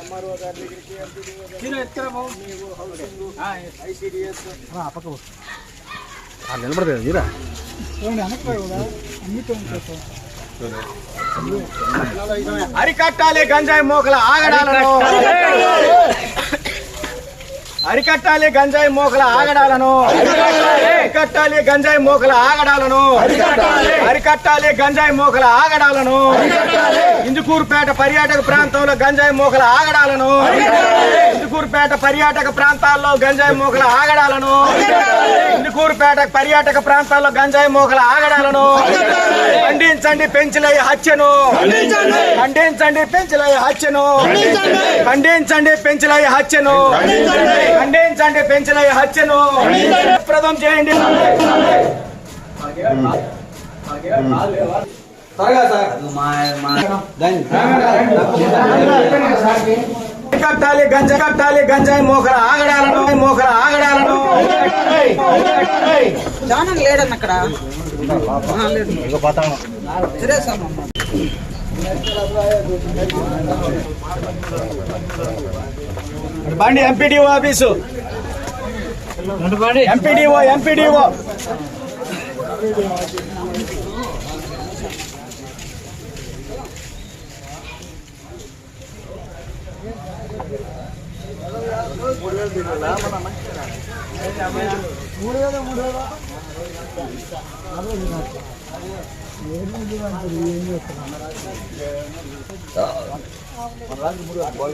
MRO గారి దగ్గరికి MPDO ICDS నిలబడతాయి మీరా అరికట్టాలి గంజాయి మోకల ఆగడాలను అరికట్టాలి గంజాయి మోకల ఆగడాలను అరికట్టాలి గంజాయి మోకల ఆగడాలను. అరికట్టాలి. గంజాయి మోకల ఆగడాలను. ఇందుకూరుపేట పర్యాటక ప్రాంతంలో గంజాయి మోకల ఆగడాలను. ఇందుకూరుపేట పర్యాటక ప్రాంతాల్లో గంజాయి మోకల ఆగడాలను. ఇందుకూరుపేట పర్యాటక ప్రాంతాల్లో గంజాయి మోకల ఆగడాలను. ఖండించండి పెంచులై హత్యను. ఖండించండి. పెంచులై హత్యను. ఖండించండి. పెంచులై హత్యను. ఖండించండి. పెంచులై హత్యను. ప్రదం చేయండి. కట్టాలి గంజా కట్టాలి గంజాయి మోకల ఆగడాలను మోకల ఆగడాలను. జానం లేడన్న అక్కడ. బండి ఎంపీడీఓ ఆఫీసు. MPDO MPDO. మూడు వేలు తిరగలా మన మంచిగా మూడు వేలు.